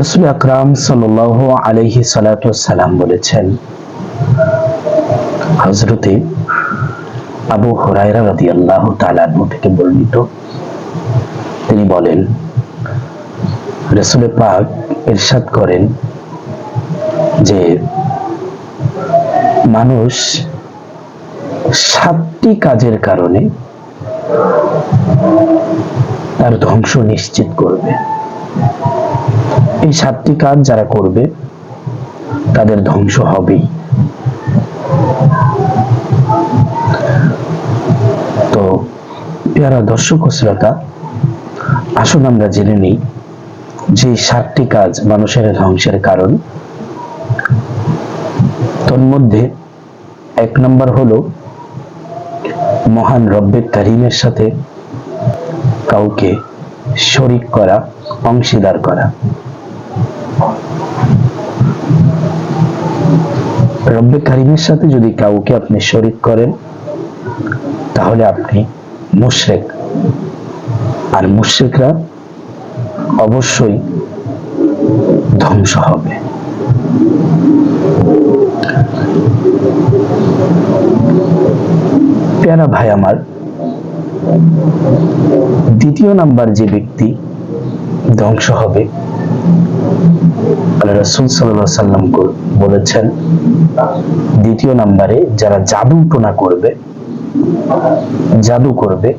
রসুল আকরাম সাল আলহি সালাম বলেছেন হজরতে আবু হরাইরা রাদি আল্লাহ তালাহ থেকে বর্ণিত। তিনি বলেন রসুল পাক ইরশাদ করেন যে মানুষ সাতটি কাজের কারণে তার ধ্বংস নিশ্চিত করবে। এই সাতটি কাজ যারা করবে, তাদের ধ্বংস হবেই। তো পেয়ারা দর্শক শ্রোতা, আসুন আমরা জেনে নিই যে সাতটি কাজ মানুষের ধ্বংসের কারণ। তন্মধ্যে এক নম্বর হলো, মহান রব্বে কারিমের সাথে কাউকে শরিক করা, অংশীদার করা। রব্বে কারিমের সাথে যদি কাউকে আপনি শরিক করেন, তাহলে আপনি মুশরেক। আর মুশরিকরা অবশ্যই ধ্বংস হবে। পেয়ারা ভাই আমার, দ্বিতীয় নাম্বার যে ব্যক্তি ধ্বংস হবে রসুল সাল্লাম বলেছেন, দ্বিতীয় নাম্বারে যারা জাদু টোনা করবে, জাদু করবে,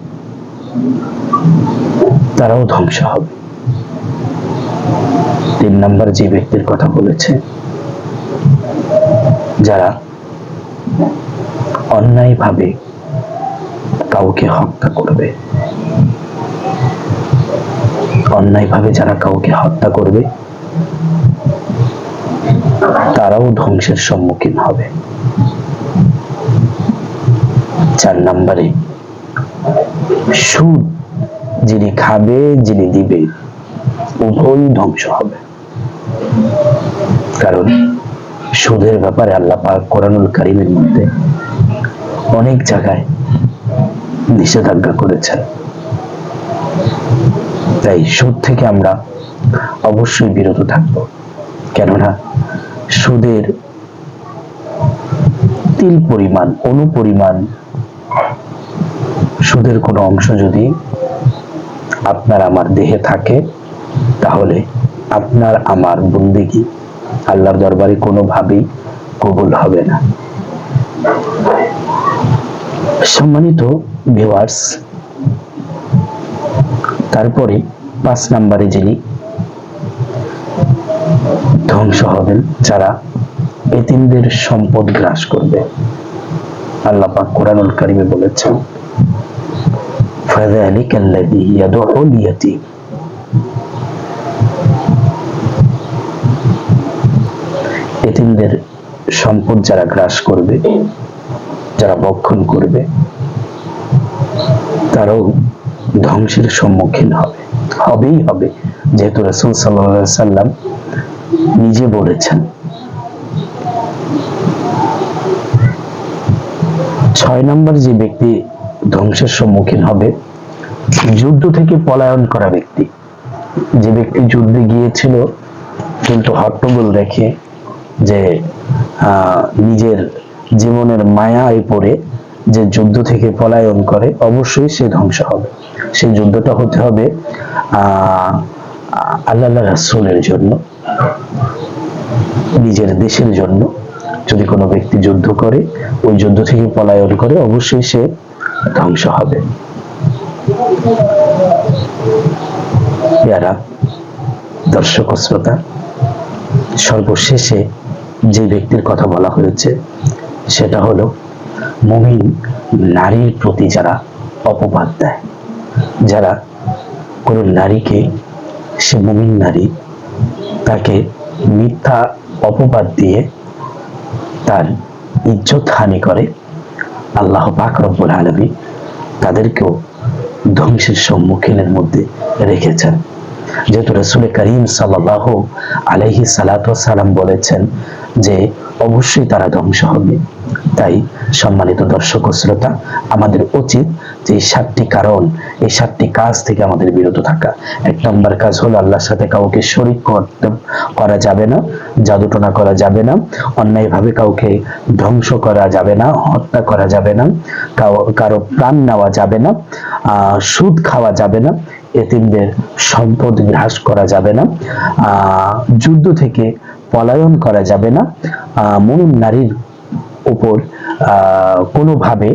তারাও ধ্বংস হবে। তিন নাম্বার যে ব্যক্তির কথা বলেছে, যারা অন্যায়ভাবে কাউকে হত্যা করবে অন্যায়ভাবে যারা কাউকে হত্যা করবে, তারাও ধ্বংসের সম্মুখীন হবে। চার নম্বরে, সুদ যিনি খাবে, যিনি দিবে উভয়ই ধ্বংস হবে। কারণ সুদের ব্যাপারে আল্লাহ পাক কোরআনুল কারিমের মধ্যে অনেক জায়গায় নিষেধাজ্ঞা করেছেন। তাই সুদ থেকে আমরা অবশ্যই বিরত থাকব। কেননা সুদের তিল পরিমাণ, অনুপরিমাণ সুদের কোনো অংশ যদি আপনার আমার দেহে থাকে, তাহলে আপনার আমার বন্দিগি আল্লাহর দরবারে কোনোভাবেই কবুল হবে না। সম্মানিত ভিউয়ার্স তারপরে পাঁচ নাম্বারে যিনি ধ্বংস হবেন যারা এতিমদের সম্পদ গ্রাস করবে আল্লাহ পাক কোরআনুল কারিমে বলেছেন فذلك الذي يدعو اليتيم এতিমদের সম্পদ যারা গ্রাস করবে যারা বক্ষণ করবে তারাও ধ্বংসের সম্মুখীন হবে হবেই হবে। যেহেতু রসুল সাল্লাম নিজে বলেছেন। ছয় নম্বর যে ব্যক্তি ধ্বংসের সম্মুখীন হবে, যুদ্ধ থেকে পলায়ন করা ব্যক্তি। যে ব্যক্তি যুদ্ধে গিয়েছিল, কিন্তু হট্টগোল রেখে যে নিজের জীবনের মায়ায় পড়ে যে যুদ্ধ থেকে পলায়ন করে, অবশ্যই সে ধ্বংস হবে। সেই যুদ্ধটা হতে হবে আল্লাহ রাসুলের জন্য, নিজের দেশের জন্য যদি কোনো ব্যক্তি যুদ্ধ করে, ওই যুদ্ধ থেকে পলায়ন করে, অবশ্যই সে ধ্বংস হবে। পেয়ারা দর্শক শ্রোতা, সর্বশেষে যে ব্যক্তির কথা বলা হয়েছে, সেটা হলো মমিন নারীর প্রতি যারা অপবাদ দেয়, যারা কোনো নারীকে, সে মমিন নারী, তাকে মিথ্যা অপবাদ দিয়ে তার ইজ্জত হানি করে। আল্লাহ পাক রব্বুল আলমী তাদেরকেও ধ্বংসের সম্মুখীনের মধ্যে রেখেছেন। যেহেতু রসুল করিম সাল্লাহ আলহি সালাম বলেছেন যে, অবশ্যই তারা ধ্বংস হবে। তাই সম্মানিত দর্শক ও শ্রোতা, আমাদের উচিত যে এই সাতটি কারণ, এই সাতটি কাজ থেকে আমাদের বিরত থাকা। এক নম্বর কাজ হলো আল্লাহর সাথে কাউকে শরিক করতে, করা যাবে না, জাদুটনা করা যাবে না, অন্যায়ভাবে কাউকে ধ্বংস করা যাবে না, হত্যা করা যাবে না কারও প্রাণ নেওয়া যাবে না সুদ খাওয়া যাবে না, এতিমদের সম্পদ গ্রাস করা যাবে না যুদ্ধ থেকে পলায়ন করা যাবে না মুমিন নারীর উপর কোনোভাবে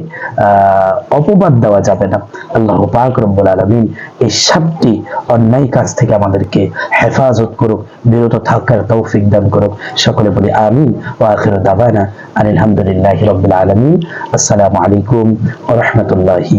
অপবাদ দেওয়া যাবে না। আল্লাহ পাক রব্বুল আলমিন এই সাতটি অন্যায় কাজ থেকে আমাদেরকে হেফাজত করুক, বিরত থাকার তৌফিক দান করুক। সকলে বলি আমিন ও আখির দাবানা আলহামদুলিল্লাহ রব্বুল আলমিন। আসসালামু আলাইকুম ও রাহমাতুল্লাহি